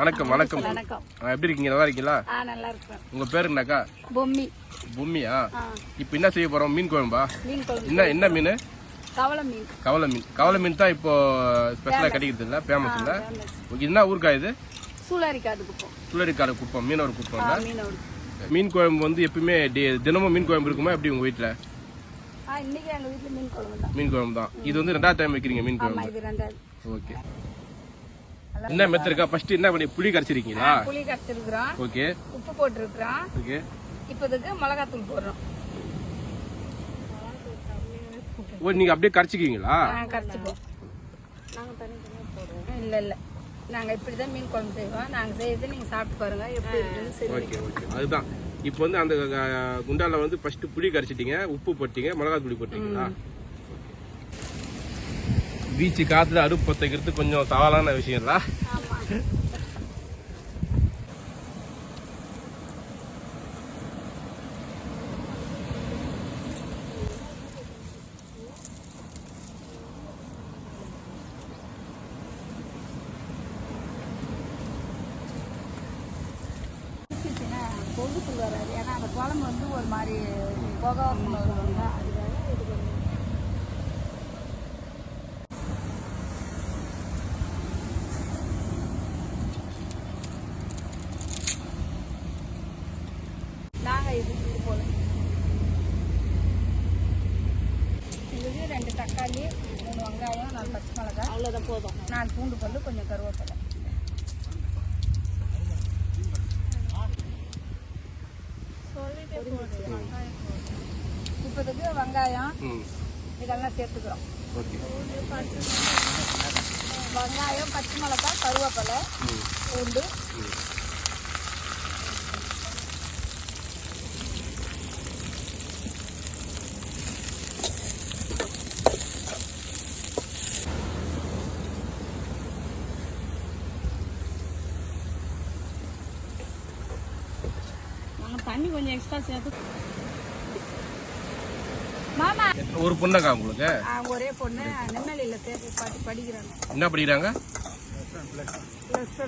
வணக்கம் வணக்கம் எப்படி இருக்கீங்க? நல்லா இருக்கீங்களா? நல்லா இருக்கேன். உங்க பேர் என்னக்கா? பொம்மி. பொம்மியா? இப்போ என்ன செய்ய போறோம்? மீன் குழம்பா? என்ன என்ன மீன்? கவலை மீன். கவலை மீன். கவலை மீன் தான் இப்போ ஸ்பெஷலா கிடைக்கிறது இல்ல? ஃபேமஸ் இல்ல என்ன ஊருக்கா இது? சூளாரி காட்டுக்கு போ துளரிக்காடு குப்பம் மீனவர் குப்பம். மீன் குழம்பு வந்து எப்பயுமே தினமும் மீன் குழம்பு இருக்குமா? எப்படி உங்க வீட்டுல மீன் குழம்பு தான். இது வந்து ரெண்டாவது டைம் வைக்கிறீங்க மீன் குழம்பு. ஓகே. என்ன மெத்த இருக்கா? ஃபர்ஸ்ட் என்ன பண்ணி புளி கரைச்சிருக்கீங்களா? புளி கரைச்சிருக்கிறோம். ஓகே. உப்பு போட்டிருக்கிறோம். ஓகே. இப்போதைக்கு மிளகாத்தூள் போடுறோம். ஓ நீங்க அப்படியே கரைச்சிக்கிறீங்களா ஆ கரைச்சிப்போம் இல்ல இல்ல. நாங்க இப்படிதான் மீன் குழம்பு செய்வோம். நாங்க செய்யறது நீங்க சாப்பிட்டு பாருங்க. எப்படி இருக்குன்னு சரி ஓகே ஓகே. அதுதான். இப்போ வந்து அந்த குண்டால வந்து ஃபர்ஸ்ட் புளி கரைச்சிட்டீங்க. உப்பு போட்டீங்க. மிளகாய் பொடி போட்டீங்களா பீச்சு காத்துல அடுப்பு பத்த வைக்கிறது கொஞ்சம் சவாலான விஷயம் இல்ல ஆமா. வராது ஏன்னா அந்த குழம்பு வந்து ஒரு மாதிரி புகை வருவாங்க நாங்க இது இது இதுக்கு ரெண்டு தக்காளி மூணு வெங்காயம் நாலு பச்சை மிளகா அவ்வளோதான் போதும் நாலு பூண்டு பல்லு கொஞ்சம் கருவேப்பிலை இப்போதைக்கு வெங்காயம் இதெல்லாம் சேர்த்துக்கிறோம் வெங்காயம் பச்சை மிளகாய் கருவேப்பிலை பூண்டு தண்ணி கொஞ்சம் எக்ஸ்ட்ரா சேர்த்து. மாமா. ஒரு பொண்ணக்கா உங்களுக்கு? ஒரே பொண்ணு நெம்மலியில் சேர்த்து பாட்டி படிக்கிறாங்க. என்ன படிக்கிறாங்க?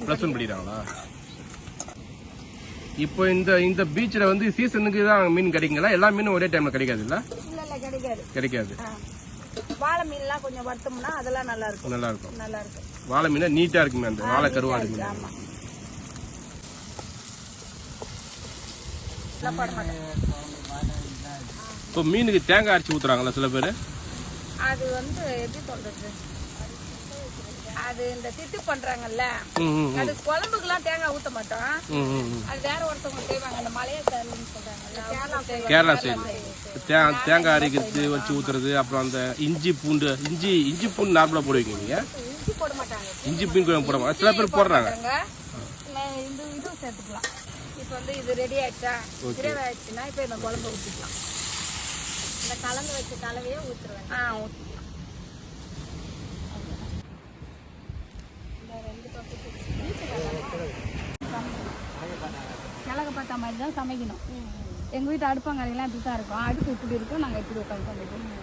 ப்ளஸ் ஒன் படிக்கிறாங்களா? இப்போ இந்த இந்த பீச்சில் வந்து சீசனுக்கு தான் மீன் கிடைக்குங்களா? எல்லா மீனும் ஒரே டைம்ல கிடைக்காது இல்ல கிடைக்காது. கிடைக்காது. வாழை மீன்லாம் கொஞ்சம் வறுத்தோம்னா அதெல்லாம் நல்லா இருக்கும். நல்லா இருக்கும். நல்லா இருக்கும். வாழை மீனா நீட்டா இருக்குமே அந்த வாழை கருவாடு மீன். ஆமா எல்லாம் போட மாட்டேன். இப்போ மீனுக்கு தேங்காய் அரைச்சி ஊத்துறாங்களா சில பேர்? அது வந்து எப்படி சொல்றது? அது இந்த திட்டு பண்றாங்கல்ல. அது குழம்புக்குலாம் தேங்காய் ஊத்த மாட்டோம். அது வேற ஒருத்தவங்க செய்வாங்க அந்த மலைய சொல்றாங்கல்ல கேரளா சைடு தேங்காய் அரைக்கிறது வச்சு ஊத்துறது அப்புறம் அந்த இஞ்சி பூண்டு இஞ்சி இஞ்சி பூண்டு நார்மலாக போடுவீங்க நீங்க? இஞ்சி போட மாட்டாங்க. இஞ்சி பூண்டு குழம்பு போட மாட்டாங்க. சில பேர் போடுறாங்க. இந்த இதுவும் சேர்த்துக்கலாம். வந்து இது ரெடி ஆயிடுச்சா? கிரேவி ஆயிடுச்சுன்னா இப்போ இந்த குழம்பு ஊற்றிக்கலாம் இந்த கலந்து வச்ச கலவையே ஊற்றுருவேன் ஆ ஊற்றிக்கலாம் கிழக்க பார்த்த மாதிரி தான் சமைக்கணும். எங்கள் வீட்டு அடுப்பங்கரையெல்லாம் இப்படி தான் இருக்கும். அடுப்பு இப்படி இருக்கும் நாங்கள் இப்படி உட்காந்து சமைக்கணும்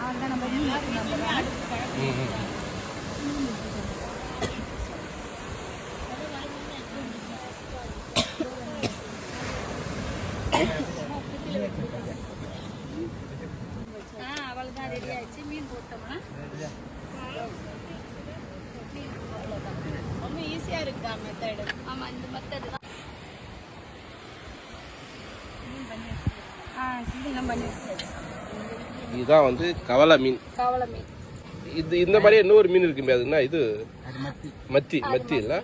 அவன் தான் நம்ம மீன் எடுத்துன்னு வந்துடுறோம். ம், ம். ஆ அவ்வளோதான் ரெடி ஆயிடுச்சு மீன் போட்டோம்னா ரொம்ப ஈஸியாக இருக்குதா மெத்தடு ஆமாம் இந்த மெத்தடு தான் ஆ இதெல்லாம் பண்ணி வச்சுருக்கேன் இதுதான் வந்து கவலை மீன். கவலை மீன். இது இந்த மாதிரியே இன்னொரு மீன் இருக்குமே அது என்ன இது மத்தி. மத்தி இல்ல?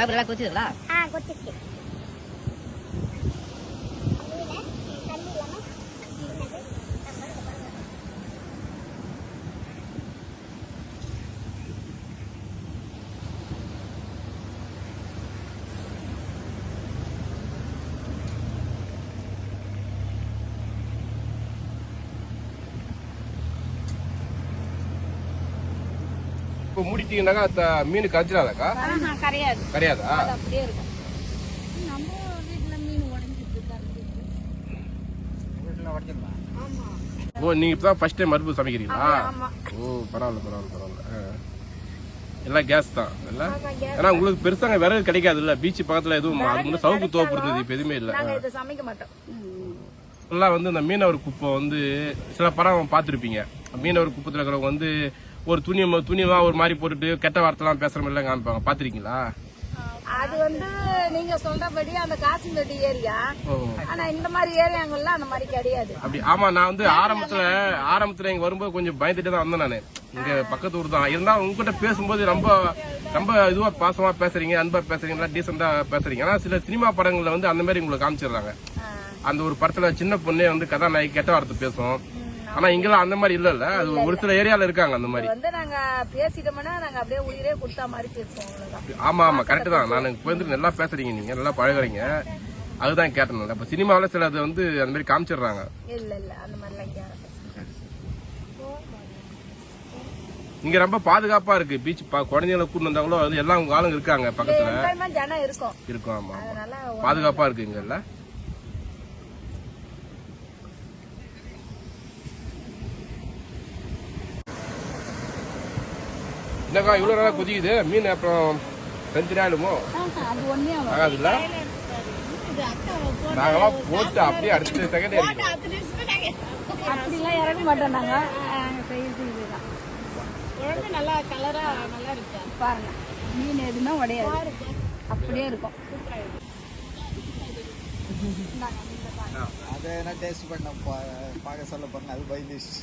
ಬಾಯ್ ಬರಲ್ಲ ಗೊತ್ತಿದಲ್ಲ ಹಾ ಗೊತ್ತಿತ್ತು. இப்போ மூடிட்டீங்கன்னாக்கா த- மீன் கரைச்சிடாதாக்கா கரையாது. கரையாதா? அது அப்படியே இருக்கும். ஓ நீங்க இப்போ ஃபர்ஸ்ட் டைம் மறுபடியும் சமைக்கிறீங்களா? ஆமா ஓ பரவாயில்ல பரவாயில்ல பரவாயில்ல. எல்லாம் கேஸ் தான் இல்ல. ஏன்னா உங்களுக்கு பெருசாங்க விறகு கிடைக்காது இல்ல பீச் பக்கத்துல எதுவும் அது சவுக்கு தோப்பு இருந்தது இப்ப எதுவுமே இல்ல. நாங்க இதை சமைக்க மாட்டோம். வந்து இந்த மீனவர் குப்பை வந்து சில படம் பார்த்துருப்பீங்க. மீனவர் குப்பத்துல இருக்கிறவங்க வந்து ஒரு துணி துணிவா ஒரு மாதிரி போட்டுட்டு கெட்ட வார்த்தைலாம் பேசுற மாதிரி எல்லாம் காமிப்பாங்க. பாத்திருக்கீங்களா? அது வந்து நீங்க சொல்றபடி அந்த காசிம்பட்டி ஏரியா. ஆனா இந்த மாதிரி ஏரியாங்கள்ல அந்த மாதிரி கிடையாது. அப்படி ஆமா நான் வந்து ஆரம்பத்துல ஆரம்பத்துல இங்க வரும்போது கொஞ்சம் பயந்துட்டு தான் வந்தேன் நானு. இங்க பக்கத்து ஊர் தான். இருந்தா உங்ககிட்ட பேசும்போது ரொம்ப ரொம்ப இதுவா பாசமா பேசுறீங்க அன்பா பேசுறீங்க டீசெண்டா பேசுறீங்க. ஆனா சில சினிமா படங்கள்ல வந்து அந்த மாதிரி உங்களை காமிச்சிடுறாங்க. அந்த ஒரு படத்துல சின்ன பொண்ணே வந்து கதாநாயகி கெட்ட வார்த்தை பேசும். ஆனா இங்கெல்லாம் அந்த மாதிரி இல்ல இல்ல. அது ஒரு சில ஏரியால இருக்காங்க அந்த மாதிரி. வந்து நாங்க பேசிட்டோம்னா நாங்க அப்படியே உயிரே கொடுத்தா மாதிரி பேசுவோம் ஆமா ஆமா கரெக்ட் தான். நான் இப்போ வந்து நல்லா பேசுறீங்க நீங்க. நல்லா பழகுறீங்க. அதுதான் கேட்டேன் இப்ப சினிமாவில சில அது வந்து அந்த மாதிரி காமிச்சிடுறாங்க. இல்ல இல்ல. அந்த மாதிரிலாம் இங்க ரொம்ப பாதுகாப்பா இருக்கு. பீச் குழந்தைங்களை கூட்டு வந்தாங்களோ வந்து எல்லாம் உங்க ஆளுங்க இருக்காங்க பக்கத்துல. இருக்கும். இருக்கும் ஆமா பாதுகாப்பா இருக்கு இங்க என்னக்கா இவ்வளவு நேரம் கொதிக்குது? மீன் அப்புறம் அது ஒண்ணே ஆகாதுல்ல? நாங்கெல்லாம் போட்டு அப்படியே அடுத்த செகண்ட் அப்படிலாம் இறங்க மாட்டோம் நாங்க. குழம்பு நல்லா கலரா நல்லா இருக்கு? பாருங்க. மீன் எதுனா உடையாது. அப்படியே இருக்கும். அதை என்ன டேஸ்ட் பண்ண பார்க்க சொல்ல அது பயந்துச்சு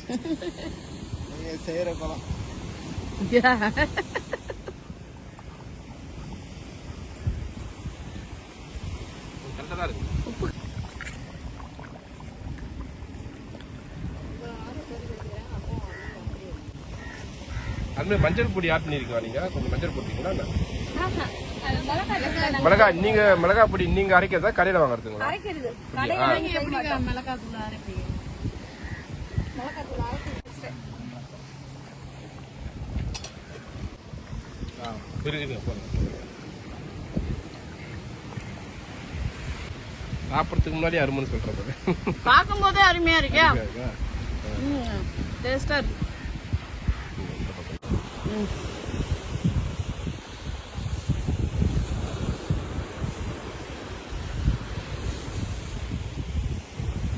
நீங்க செய்யற பழம். இருக்கு அதுமாதிரி மஞ்சள் பொடி ஆட் பண்ணிருக்கீங்களா நீங்க? கொஞ்சம் மஞ்சள் என்ன? மிளகா நீங்க மிளகா பொடி நீங்க அரைக்கிறதா? கடையில வாங்குறதுங்களா அரைக்கிறது அப்படியா? எப்படி மிளகாய் தூள் அரைப்பீங்க மிளகாய் தூள் அரைச்சி வச்சுட்டேன் சாப்பிட்றதுக்கு முன்னாடி அருமைன்னு சொல்றது பார்க்கும்போதே அருமையா இருக்கே. டேஸ்டா இருக்கு?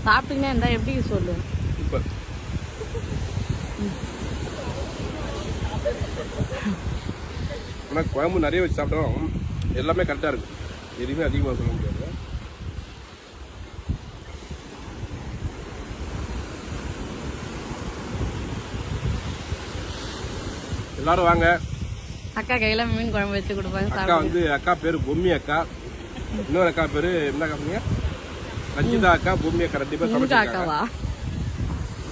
சாப்பிட்டீங்கன்னா இருந்தா எப்படி சொல்லு? சூப்பர் ஆனா குழம்பு நிறைய வச்சு சாப்பிட்டோம். எல்லாமே கரெக்டா இருக்கு. எதுவுமே அதிகமாக சொல்ல முடியாது. எல்லாரும் வாங்க. அக்கா கையில மீன் குழம்பு வச்சு கொடுப்பாங்க அக்கா வந்து அக்கா பேரு பொம்மி அக்கா. இன்னொரு அக்கா பேரு என்ன அக்கா சொன்னீங்க? ரஞ்சிதா அக்கா பொம்மி அக்கா ரெண்டு பேர் சமைச்சிருக்காங்க. அக்காவா?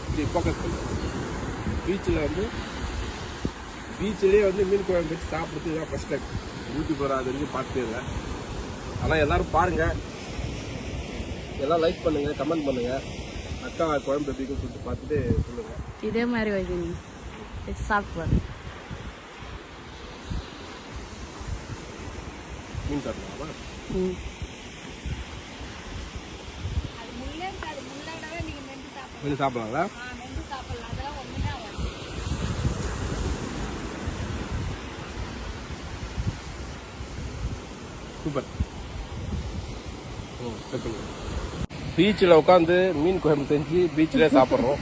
இப்படி ஃபோக்கஸ் பண்ணு. பீச்சில் வந்து பீச்சிலே வந்து மீன் குழம்பு வச்சு சாப்பிட்றது தான் ஃபஸ்ட் டைம் யூடியூபர் அது வரைக்கும் பார்த்தே இல்லை ஆனால் எல்லாரும் பாருங்க. எல்லாம் லைக் பண்ணுங்க கமெண்ட் பண்ணுங்க. அக்கா குழம்பு எப்படி இருக்குன்னு சொல்லிட்டு பார்த்துட்டு சொல்லுங்க. இதே மாதிரி வைக்க நீ வச்சு சாப்பிட்டு பாரு மீன் சாப்பிடலாமா. ம் மீன் சூப்பர் பீச்சில் உட்காந்து மீன் குழம்பு செஞ்சு பீச்சில் சாப்பிட்றோம்.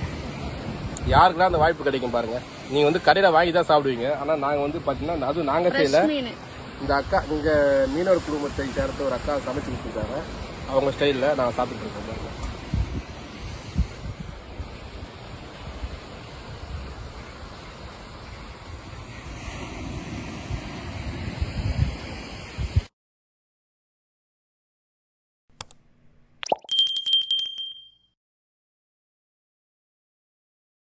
யாருக்கெல்லாம் அந்த வாய்ப்பு கிடைக்கும் பாருங்க. நீங்க வந்து கடையில வாங்கி தான் சாப்பிடுவீங்க. ஆனா நாங்க வந்து பாத்தீங்கன்னா அதுவும் நாங்க செய்யல. இந்த அக்கா இங்க மீனவர் குடும்பத்தை சேர்ந்த ஒரு அக்கா சமைச்சு கொடுத்துருக்காங்க. அவங்க ஸ்டைல்ல நாங்க சாப்பிட்டு இருக்கோம் பாருங்க.